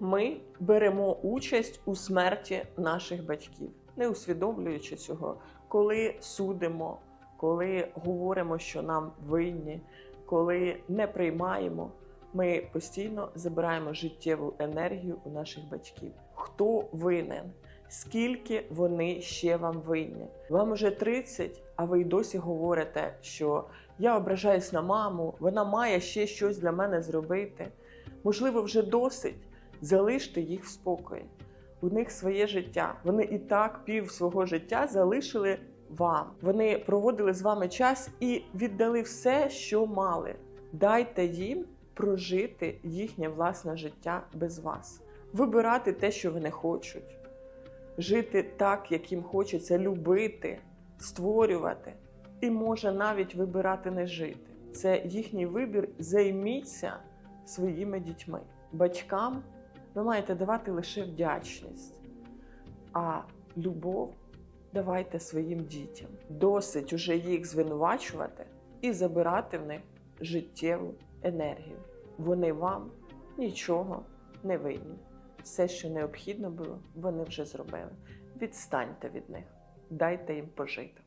Ми беремо участь у смерті наших батьків, не усвідомлюючи цього, коли судимо, коли говоримо, що нам винні, коли не приймаємо. Ми постійно забираємо життєву енергію у наших батьків. Хто винен? Скільки вони ще вам винні? Вам уже 30, а ви й досі говорите, що я ображаюсь на маму, вона має ще щось для мене зробити. Можливо, вже досить. Залиште їх в спокої. У них своє життя. Вони і так пів свого життя залишили вам. Вони проводили з вами час і віддали все, що мали. Дайте їм прожити їхнє власне життя без вас, вибирати те, що вони хочуть, жити так, як їм хочеться, любити, створювати, і може навіть вибирати не жити. Це їхній вибір. Займіться своїми дітьми. Батькам ви маєте давати лише вдячність, а любов давайте своїм дітям. Досить уже їх звинувачувати і забирати в них життєву енергію. Вони вам нічого не винні. Все, що необхідно було, вони вже зробили. Відстаньте від них, дайте їм пожити.